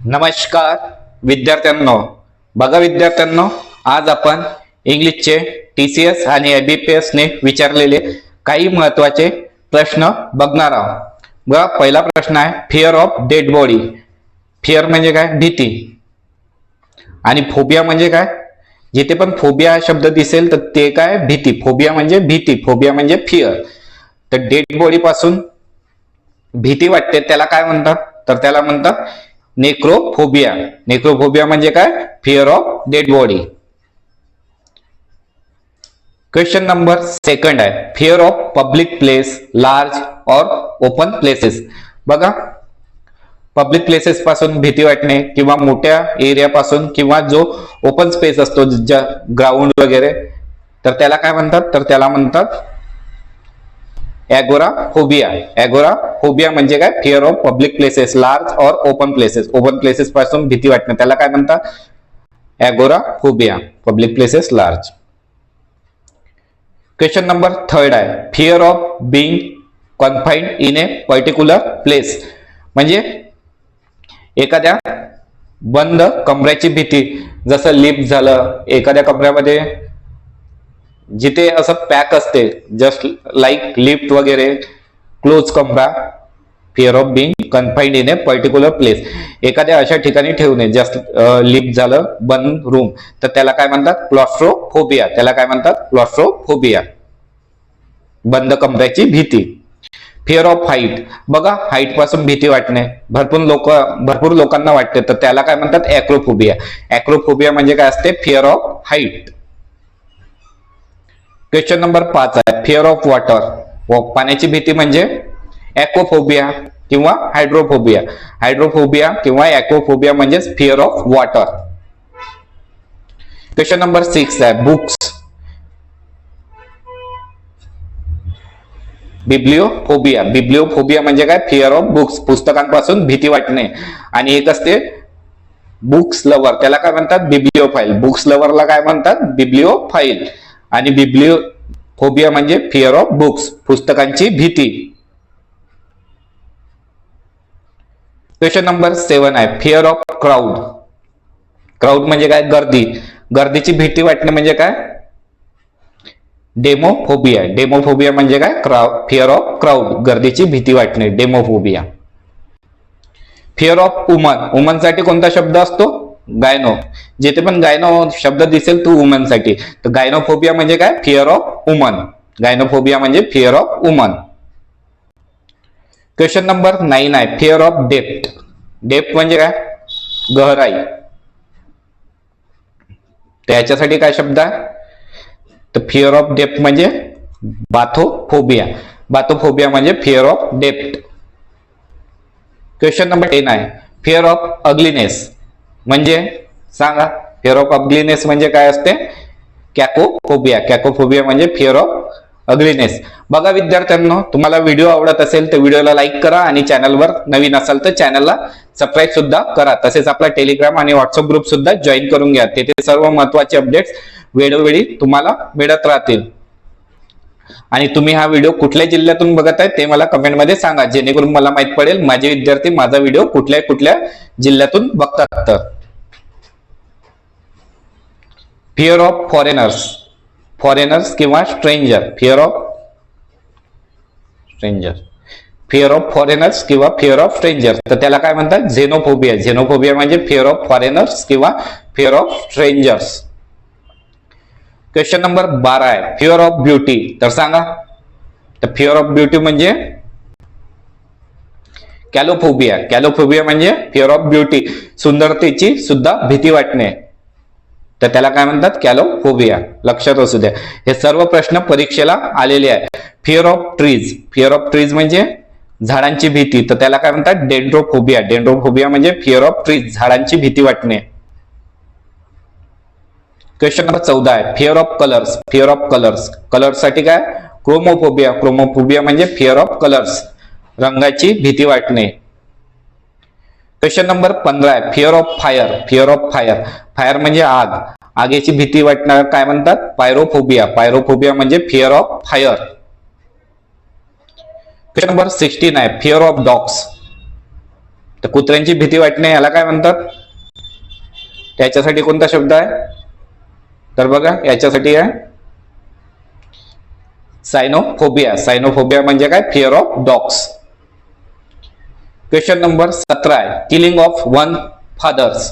नमस्कार विद्यार्थ्यांनो. बघा विद्यार्थ्यांनो आज आपण इंग्लिशचे टी सी एस आणि एबी पी एसने विचारलेले काही महत्त्वाचे प्रश्न बघणार आहोत. बघा पहिला प्रश्न आहे fear of dead body fear म्हणजे काय? भीती. आणि फोबिया म्हणजे काय? जिथे पण फोबिया हा शब्द दिसेल तर ते काय? भीती. फोबिया म्हणजे भीती. फोबिया म्हणजे फिअर तर डेड बॉडी पासून भीती वाटते त्याला काय म्हणतात? तर त्याला म्हणतात नेक्रोफोबिया नेक्रोफोबिया म्हणजे काय? Fear of dead body question number second आहे. Fear of public place large और ओपन प्लेसेस बघा. पब्लिक प्लेसेस पासून भीती वाटणे किंवा मोठ्या एरिया पासून किंवा जो ओपन स्पेस असतो ग्राउंड वगैरे तर त्याला काय म्हणतात? तर त्याला म्हणतात ॲगोरा होबिया ॲगोरा होबिया म्हणजे काय? Fear of public places large और ओपन प्लेसेस ओपन प्लेसेस पासून भीती वाटणे. त्याला काय म्हणतात? Agoraphobia public places large question number third आहे. Fear of being confined in a particular place म्हणजे एखाद्या बंद कमऱ्याची भीती. जसं लिफ्ट झालं एखाद्या कमऱ्यामध्ये जिथे असं पॅक असते जस्ट लाईक लिफ्ट वगैरे क्लोज कमरा fear of being confined in a particular place एखाद्या अशा ठिकाणी ठेवणे जस्ट लिफ्ट झालं बंद रूम तर त्याला काय म्हणतात? क्लॉस्ट्रोफोबिया त्याला काय म्हणतात? क्लॉस्ट्रोफोबिया बंद कमऱ्याची भीती. फिअर ऑफ हाईट बघा हाईटपासून भीती वाटणे. भरपूर लोक भरपूर लोकांना वाटते. तर त्याला काय म्हणतात? ॲक्रोफोबिया ॲक्रोफोबिया म्हणजे काय असते? Fear of height question number पाच आहे फिअर ऑफ वॉटर पाण्याची भीती म्हणजे ॲक्वोफोबिया किंवा हायड्रोफोबिया हायड्रोफोबिया किंवा ॲक्वोफोबिया म्हणजेच fear of water question number six आहे बुक्स बिब्लिओफोबिया बिब्लिओफोबिया म्हणजे काय? फिअर ऑफ बुक्स पुस्तकांपासून भीती वाटणे. आणि एक असते बुक्स लवर त्याला काय म्हणतात? बिब्लिओ फाईल बुक्स लवरला काय म्हणतात? बिब्लिओ फाईल आणि बिब्लिओ फोबिया म्हणजे फिअर ऑफ बुक्स पुस्तकांची भीती. क्वेश्चन नंबर सेवन आहे फिअर ऑफ क्राऊड क्राऊड म्हणजे काय? गर्दी. गर्दीची भीती वाटणे म्हणजे काय? डेमोफोबिया डेमोफोबिया म्हणजे काय? क्राऊ फिअर ऑफ क्राऊड गर्दीची भीती वाटणे. डेमोफोबिया फिअर ऑफ वुमन वुमनसाठी कोणता शब्द असतो? गायनो जिथे पण गायनो शब्द दिसेल तो वुमनसाठी. तर गायनोफोबिया म्हणजे काय? फिअर ऑफ वुमन गायनोफोबिया म्हणजे fear of woman question number nine आहे. फिअर ऑफ डेप्थ डेप्थ म्हणजे काय? गहराई. त्याच्यासाठी काय शब्द आहे? तर फिअर ऑफ डेप्थ म्हणजे बाथोफोबिया. बाथोफोबिया म्हणजे fear of depth question number ten आहे. फिअर ऑफ अग्लिनेस म्हणजे? सांगा. फिअर ऑफ अग्लिनेस म्हणजे काय असते? कॅकोफोबिया कॅकोफोबिया म्हणजे फिअर ऑफ अग्लिनेस बघा विद्यार्थ्यांनो तुम्हाला व्हिडिओ आवडत असेल तर व्हिडिओला लाईक करा आणि चॅनलवर नवीन असाल तर चॅनलला सबस्क्राईब सुद्धा करा. तसेच आपला टेलिग्राम आणि व्हॉट्सअप ग्रुप सुद्धा जॉईन करून घ्या. तेथे सर्व महत्त्वाचे अपडेट्स वेळोवेळी तुम्हाला मिळत राहतील. आणि तुम्ही हा व्हिडिओ कुठल्या जिल्ह्यातून बघत आहे ते मला कमेंटमध्ये सांगा. जेणेकरून मला माहीत पडेल माझे विद्यार्थी माझा व्हिडिओ कुठल्या कुठल्या जिल्ह्यातून बघतात तर. फिअर ऑफ फॉरेनर्स फॉरेनर्स किंवा stranger fear of stranger fear of foreigners किंवा फिअर ऑफ स्ट्रेंजर तर त्याला काय म्हणतात? झेनोफोबिया झेनोफोबिया म्हणजे फिअर ऑफ फॉरेनर्स किंवा fear of strangers question number बारा आहे. फिअर ऑफ ब्युटी तर सांगा. तर फिअर ऑफ ब्युटी म्हणजे? कॅलोफोबिया कॅलोफोबिया म्हणजे फिअर ऑफ ब्युटी सुंदरतेची सुद्धा भीती वाटणे. तर त्याला काय म्हणतात? कॅलोफोबिया. लक्षात असू द्या. हे सर्व प्रश्न परीक्षेला आलेले आहे fear of trees fear of trees म्हणजे झाडांची भीती. तर त्याला काय म्हणतात? डेंड्रोफोबिया डेंड्रोफोबिया म्हणजे फिअर ऑफ ट्रीज झाडांची भीती वाटणे. क्वेश्चन नंबर चौदा आहे. Fear of colours fear of colours colours काय? क्रोमोफोबिया क्रोमोफोबिया म्हणजे फिअर ऑफ कलर्स रंगाची भीती वाटणे. क्वेश्चन नंबर पंधरा आहे. Fear of fire fear of fire fire म्हणजे आग. आगीची भीती वाटणार काय म्हणतात? पायरोफोबिया पायरोफोबिया म्हणजे fear of fire question number sixteen आहे. फिअर ऑफ डॉग्स तर कुत्र्यांची भीती वाटणे याला काय म्हणतात? याच्यासाठी कोणता शब्द आहे? तर बघा याच्यासाठी आहे. सायनोफोबिया सायनोफोबिया म्हणजे काय? Fear of dogs question number सतरा आहे. किलिंग ऑफ वन फादर्स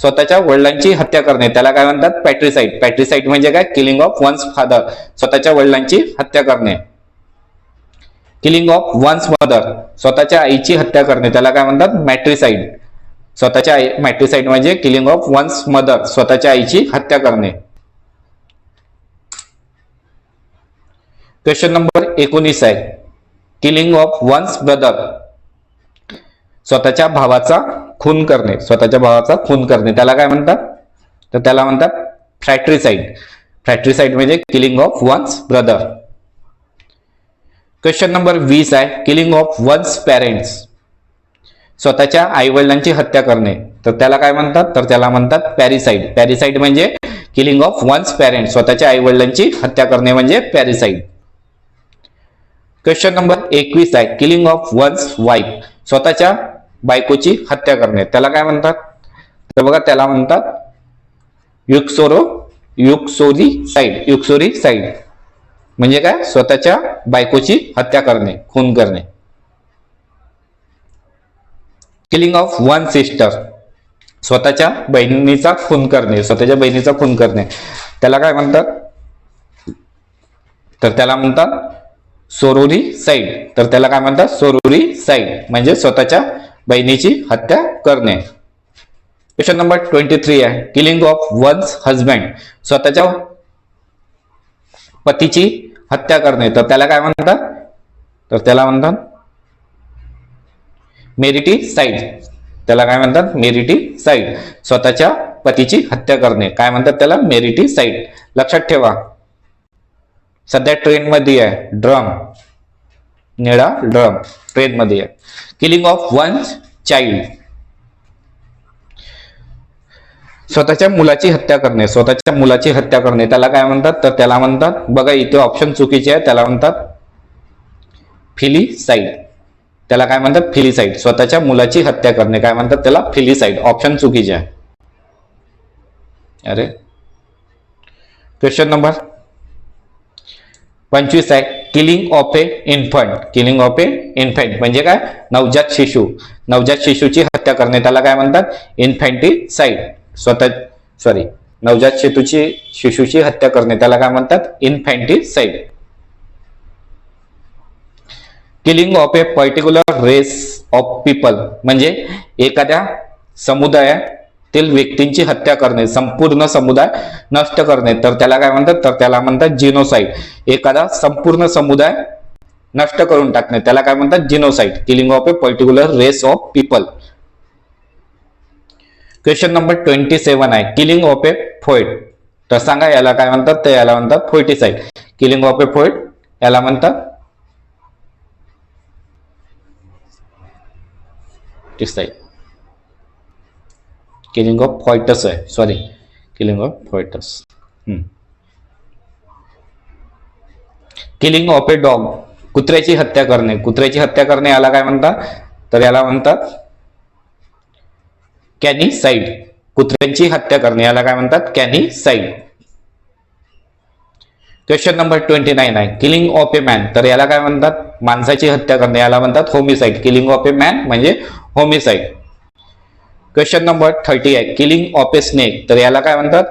स्वतःच्या वडिलांची हत्या करणे. त्याला काय म्हणतात? पॅट्रिसाइड पॅट्रिसाइड म्हणजे काय? किलिंग ऑफ वन्स फादर स्वतःच्या वडिलांची हत्या करणे. किलिंग ऑफ वन्स मदर स्वतःच्या आईची हत्या करणे. त्याला काय म्हणतात? मॅट्रिसाइड स्वतःच्या आई मॅट्रिसाइड म्हणजे किलिंग ऑफ वन्स मदर स्वतःच्या आईची हत्या करणे. क्वेश्चन नंबर एकोणीस आहे. किलिंग ऑफ वन्स ब्रदर स्वतःच्या भावाचा खून करणे स्वतःच्या भावाचा खून करणे. त्याला काय म्हणतात? तर त्याला म्हणतात फ्रॅट्रिसाइड फ्रॅट्रिसाइड म्हणजे killing of one's brother question number वीस आहे. किलिंग ऑफ वन्स पॅरेंट्स स्वतःच्या आई वडिलांची हत्या करणे. तर त्याला काय म्हणतात? तर त्याला म्हणतात पॅरिसाईड पॅरिसाईड म्हणजे किलिंग ऑफ वन्स पॅरेंट स्वतःच्या आई वडिलांची हत्या करणे म्हणजे पॅरिसाईड क्वेश्चन नंबर एकवीस आहे. किलिंग ऑफ वन्स वाईफ स्वतःच्या बायकोची हत्या करणे. त्याला काय म्हणतात? तर बघा त्याला म्हणतात युक्सोरो युक्सोरी साईड युक्सोरी साईड. म्हणजे काय? स्वतःच्या बायकोची हत्या करणे खून करणे. किलिंग ऑफ वन सिस्टर स्वतःच्या बहिणीचा खून करणे स्वतःच्या बहिणीचा खून करणे. त्याला काय म्हणतात? तर त्याला म्हणतात सोरोरी साईड. तर त्याला काय म्हणतात? Sororicide. म्हणजे स्वतःच्या बहिणीची हत्या करणे. क्वेश्चन नंबर ट्वेंटी थ्री आहे. किलिंग ऑफ वन्स हजबंड स्वतःच्या पतीची हत्या करणे. तर त्याला काय म्हणतात? तर त्याला म्हणतात मेरिटी साईड त्याला काय म्हणतात? मेरिटी साईड स्वतःच्या पतीची हत्या करणे. काय म्हणतात त्याला? मेरिटी साईड लक्षात ठेवा. सध्या ट्रेन मध्ये आहे. ड्रम निळा ड्रम ट्रेन मध्ये आहे. किलिंग ऑफ वन चाइल्ड स्वतःच्या मुलाची हत्या करणे स्वतःच्या मुलाची हत्या करणे त्याला काय म्हणतात? तर त्याला म्हणतात बघा इथे ऑप्शन चुकीचे आहे त्याला म्हणतात फिलिसाईड त्याला काय म्हणतात? फिलिसाईड स्वतःच्या मुलाची हत्या करणे काय म्हणतात त्याला? फिलिसाईड ऑप्शन चुकीचे आहे. अरे. क्वेश्चन नंबर पंचवीस आहे. Killing of a infant. Killing of a infant. म्हणजे काय? नवजात शिशु. नवजात शिशूची हत्या करणे त्याला काय म्हणतात? इन्फॅन्टिसाईड स्वतः सॉरी नवजात शेतूची शिशूची हत्या करणे त्याला काय म्हणतात? Infanticide killing of a particular race of people. म्हणजे एखाद्या तील व्यक्तींची हत्या करणे संपूर्ण समुदाय नष्ट करणे. तर त्याला काय म्हणतात? तर त्याला म्हणतात जिनोसाईड एखादा संपूर्ण समुदाय नष्ट करून टाकणे. त्याला काय म्हणतात? Genocide killing of a particular race of people question number twenty seven आहे. किलिंग ऑफ ए फोइट तर सांगा याला काय म्हणतात? तर याला म्हणतात फोर्टिसाईड किलिंग ऑफ ए फोइट याला म्हणतात टिसाईड किलिंग ऑफ फॉइटस आहे. Sorry killing of foetus killing of a dog कुत्र्याची हत्या करणे. कुत्र्याची हत्या करणे याला काय म्हणतात? तर याला म्हणतात कॅनी साईड कुत्र्यांची हत्या करणे याला काय म्हणतात? Canicide question number twenty nine आहे. किलिंग ऑफ ए मॅन तर याला काय म्हणतात? माणसाची हत्या करणे याला म्हणतात homicide killing of a man म्हणजे होमिसाईड क्वेश्चन नंबर थर्टी आहे किलिंग ऑफ ए स्नेक तर याला काय म्हणतात?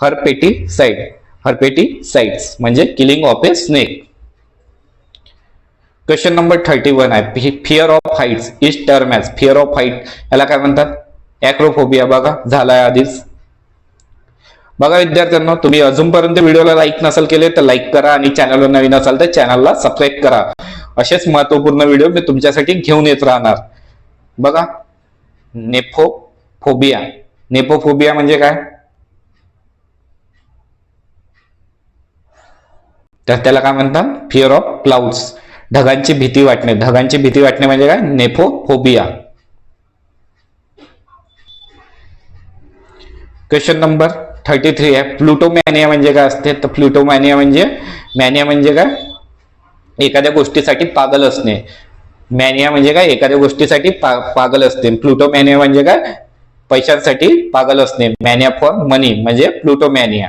हरपेटी साईड हरपेटी साईड्स म्हणजे killing of a snake question number thirty one आहे fear of heights is term as fear of height याला काय म्हणतात? ॲक्रोफोबिया बघा झालाय आधीच. बघा विद्यार्थ्यांना तुम्ही अजूनपर्यंत व्हिडिओला लाईक नसेल केले तर लाईक करा आणि चॅनलवर नवीन असाल तर चॅनलला सबस्क्राईब करा. असेच महत्त्वपूर्ण व्हिडिओ मी तुमच्यासाठी घेऊन येत राहणार. बघा नेफो फोबिया. नेपोफोबिया म्हणजे काय? तर त्याला काय म्हणतात? फिअर ऑफ क्लाउड्स ढगांची भीती वाटणे. ढगांची भीती वाटणे म्हणजे काय? Nephophobia question number thirty three आहे. प्लुटोमॅनिया म्हणजे काय असते? तर प्लुटोमॅनिया म्हणजे मॅनिया म्हणजे काय? एखाद्या गोष्टीसाठी पागल असणे. मॅनिया म्हणजे काय? एखाद्या गोष्टीसाठी पा, पागल असते. प्लुटोमॅनिया म्हणजे काय? पैशांसाठी पागल असणे. मॅनिया फॉर मनी म्हणजे plutomania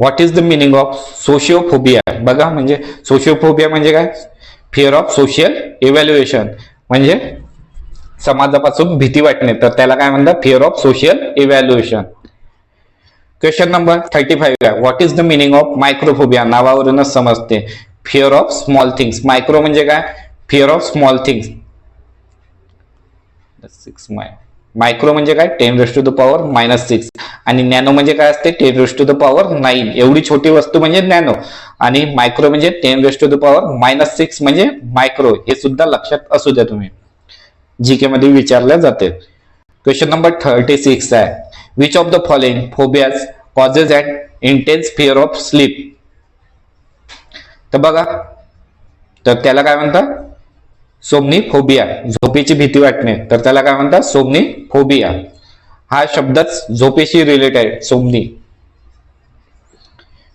what is the meaning of sociophobia बघा म्हणजे सोशिओफोबिया म्हणजे काय? फिअर ऑफ सोशियल इव्हॅल्युएशन म्हणजे समाजापासून भीती वाटणे. तर त्याला काय म्हणतात? Fear of social evaluation question number thirty five आहे what is the meaning of microphobia नावावरूनच समजते. Fear of small things micro म्हणजे काय? Fear of small things six my micro म्हणजे काय? Ten raise to the power minus six आणि nano म्हणजे काय असते? Ten raise to the power nine एवढी छोटी वस्तू म्हणजे नॅनो आणि मायक्रो म्हणजे ten raise to the power minus six म्हणजे मायक्रो हे सुद्धा लक्षात असू द्या तुम्ही. जी के मध्ये विचारल्या जाते. क्वेश्चन नंबर थर्टी सिक्स आहे. Which of the following phobias causes and intense fear of sleep तर बघा. तर त्याला काय म्हणतात? सोमनी फोबिया झोपेची भीती वाटणे तर त्याला काय म्हणतात? सोमनी फोबिया हा शब्दच झोपेशी related somni.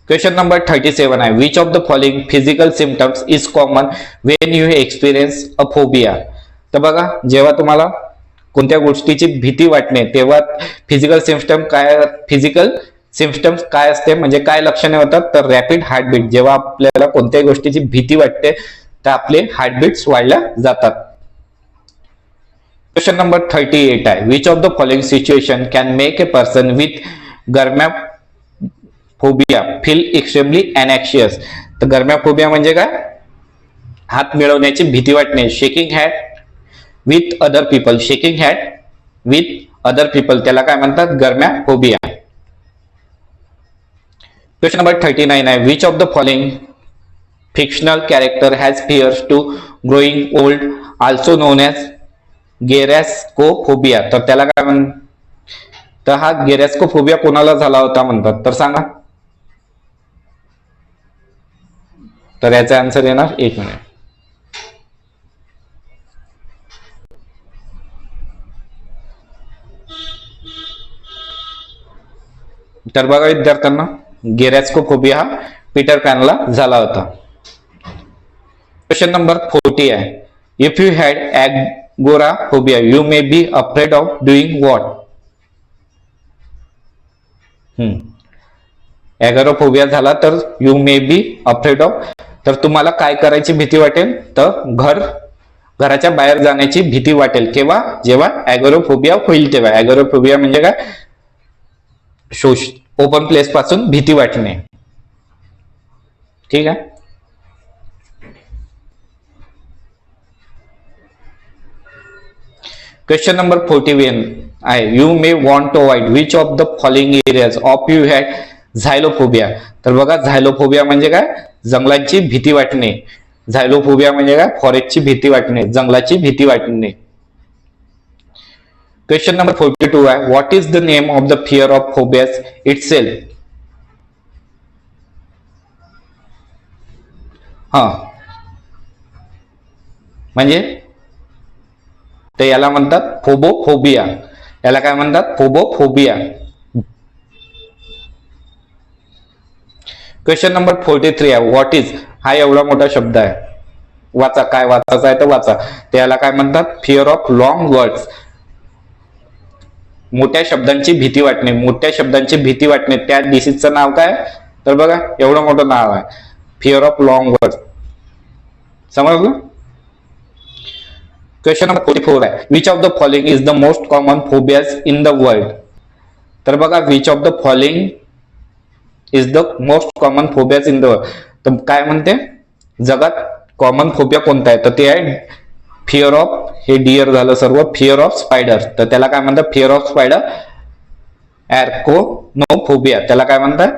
Question number thirty seven आहे. Which of the following physical symptoms is common when you experience a phobia तर बघा जेव्हा तुम्हाला कोणत्या गोष्टीची भीती वाटणे तेव्हा फिजिकल सिमटम काय? फिजिकल सिम्पटम्स काय असते म्हणजे काय लक्षणे होतात तर रॅपिड हार्टबीट जेव्हा आपल्याला कोणत्याही गोष्टीची भीती वाटते तर आपले हार्टबीट्स वाढल्या जातात. क्वेश्चन नंबर थर्टी एट आहे. Which of the following situation can make a person with गरम्या phobia feel extremely anxious तर गरम्या फोबिया म्हणजे काय? हात मिळवण्याची भीती वाटणे. Shaking hand with other people shaking hand with other people त्याला काय म्हणतात? गरम्या क्वेश्चन नंबर थर्टी नाईन आहे which of the following fictional character has fears to growing old also known as गेरॅस्कोफोबिया तर त्याला काय म्हण तर हा गेरॅस्कोफोबिया कोणाला झाला होता म्हणतात? तर सांगा. तर याचा आन्सर येणार एक मिनिट तर बघा विद्यार्थ्यांना. गेरॅस्कोफोबिया हा पीटर पॅनला झाला होता. क्वेश्चन नंबर फोर्टी आहे. If you had agoraphobia you may be afraid of doing what agoraphobia झाला तर you may be afraid of तर तुम्हाला काय करायची भीती वाटेल? तर घर घराच्या बाहेर जाण्याची भीती वाटेल. केव्हा? जेव्हा ॲगोरोफोबिया होईल तेव्हा. ॲगोरोफोबिया म्हणजे काय? शोष ओपन प्लेस पासून भीती वाटणे. ठीक आहे? क्वेश्चन नंबर फोर्टी वन आहे. You may want to avoid which of the following areas of you had xylophobia तर बघा झायलोफोबिया म्हणजे काय? जंगलांची भीती वाटणे. झायलोफोबिया म्हणजे काय? फॉरेस्टची भीती वाटणे. जंगलाची भीती वाटणे. क्वेश्चन नंबर फोर्टी टू आहे what is the name of the fear of phobias it sell हा। म्हणजे तर याला म्हणतात फोबोफोबिया याला काय म्हणतात phobophobia question number forty three आहे व्हॉट इज़ हा एवढा मोठा शब्द आहे। वाचा, काय वाचायचा आहे तर वाचा। त्याला काय म्हणतात? फिअर ऑफ़ लॉंग वर्ड्स मोठ्या शब्दांची भीती वाटणे मोठ्या शब्दांची भीती वाटणे. त्या डिसीजचं नाव काय? तर बघा एवढं मोठं नाव आहे. फिअर ऑफ लॉंग वर्ड समजलं? क्वेश्चन नंबर फोर्टी फोर आहे. Which of the following is the most common phobias in the world तर बघा which of the following is the most common phobias in the world तर काय म्हणते? जगात common phobia कोणता आहे? तर ते आहे फिअर ऑफ हे डिअर झालं सर्व. फिअर ऑफ स्पायडर तर त्याला काय म्हणतात? फिअर ऑफ स्पायडर ॲरकोनोफोबिया त्याला काय म्हणतात?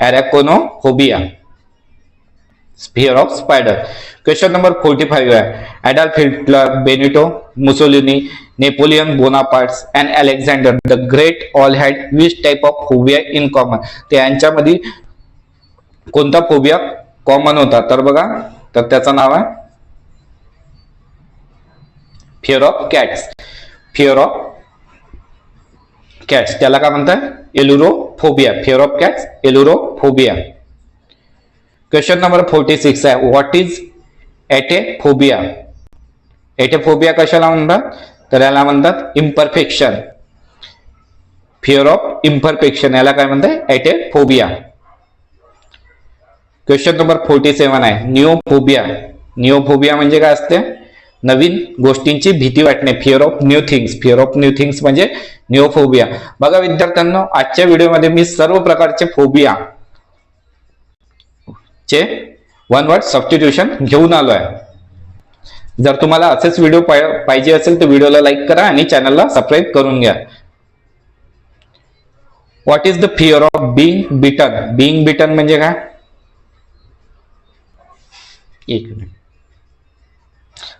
Arachnophobia fear of spider question number forty five आहे. Adolf Hitler Benito Mussolini Napoleon Bonapartes and Alexander the great all had which type of phobia in common ते यांच्यामध्ये कोणता फोबिया कॉमन होता? तर बघा. तर त्याचं नाव आहे fear of cats fear of cats त्याला काय म्हणतात ailurophobia fear of cats ailurophobia question number forty six आहे. व्हॉट इज एटेफोबिया एटेफोबिया कशाला म्हणतात? तर याला म्हणतात इम्परफेक्शन फिअर ऑफ इम्परफेक्शन याला काय म्हणतात atephobia question number forty seven आहे. निओफोबिया निओफोबिया म्हणजे काय असते? नवीन गोष्टींची भीती वाटणे. Fear of new things fear of new things म्हणजे न्यू फोबिया बघा विद्यार्थ्यांना आजच्या व्हिडिओमध्ये मी सर्व प्रकारचे फोबिया चे वन वर्ड सबस्टिट्यूशन घेऊन आलो आहे जर तुम्हाला असेच व्हिडिओ पाहिजे असेल तर व्हिडिओला लाईक करा आणि चॅनलला सबस्क्राईब करून घ्या. What is the fear of being beaten being beaten म्हणजे काय? एक मिनिट.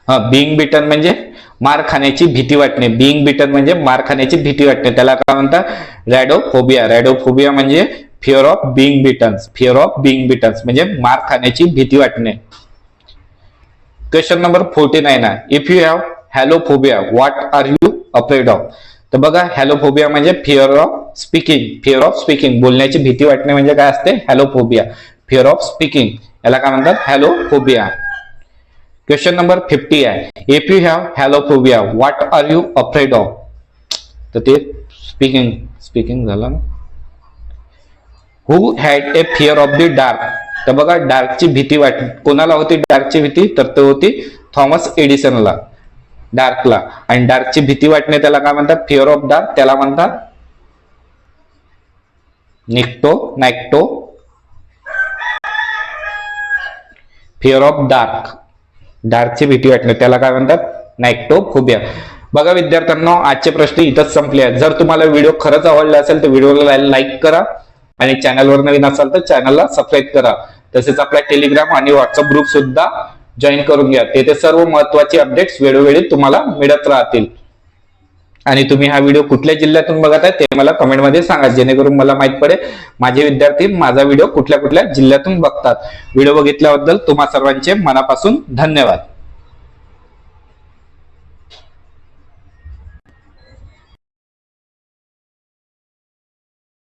बिंग बिटन म्हणजे मार खाण्याची भीती वाटणे. बिंग बिटन म्हणजे मार खाण्याची भीती वाटणे. त्याला काय म्हणतात? रॅडोफोबिया रॅडोफोबिया म्हणजे fear of being beatens fear of being beatens म्हणजे मार खाण्याची भीती वाटणे. क्वेश्चन नंबर फोर्टी नाईन आहे. If you have halophobia what are you afraid of तर बघा हॅलोफोबिया म्हणजे fear of speaking fear of speaking बोलण्याची भीती वाटणे म्हणजे काय असते? हॅलोफोबिया फिअर ऑफ स्पीकिंग याला काय म्हणतात? हॅलोफोबिया क्वेश्चन नंबर फिफ्टी आहे if you have halophobia what are you afraid of तर ते स्पीकिंग स्पीकिंग झालं ना? Who had a fear of the dark तर बघा डार्कची भीती वाट कोणाला होती डार्कची भीती? तर तो होती थॉमस एडिसनला डार्कला आणि डार्कची भीती वाटणे त्याला काय म्हणतात? फिअर ऑफ डार्क त्याला म्हणतात nycto nycto fear of dark डार्कची भीती वाटणे. त्याला काय म्हणतात? नायक्टोफोबिया बघा विद्यार्थ्यांना आजचे प्रश्न इथंच संपले आहेत. जर तुम्हाला व्हिडिओ खरंच आवडला असेल तर व्हिडिओला लाईक करा आणि चॅनलवर नवीन असाल तर चॅनलला सबस्क्राईब करा. तसेच आपला टेलिग्राम आणि व्हॉट्सअप ग्रुप सुद्धा जॉईन करून घ्या. तेथे सर्व महत्त्वाचे अपडेट्स वेळोवेळी तुम्हाला मिळत राहतील. आणि तुम्ही हा व्हिडिओ कुठल्या जिल्ह्यातून बघत आहे ते मला कमेंटमध्ये सांगा जेणेकरून मला माहीत पडेल. माझे विद्यार्थी माझा व्हिडिओ कुठल्या कुठल्या जिल्ह्यातून बघतात. व्हिडिओ बघितल्याबद्दल तुम्हा सर्वांचे मनापासून धन्यवाद.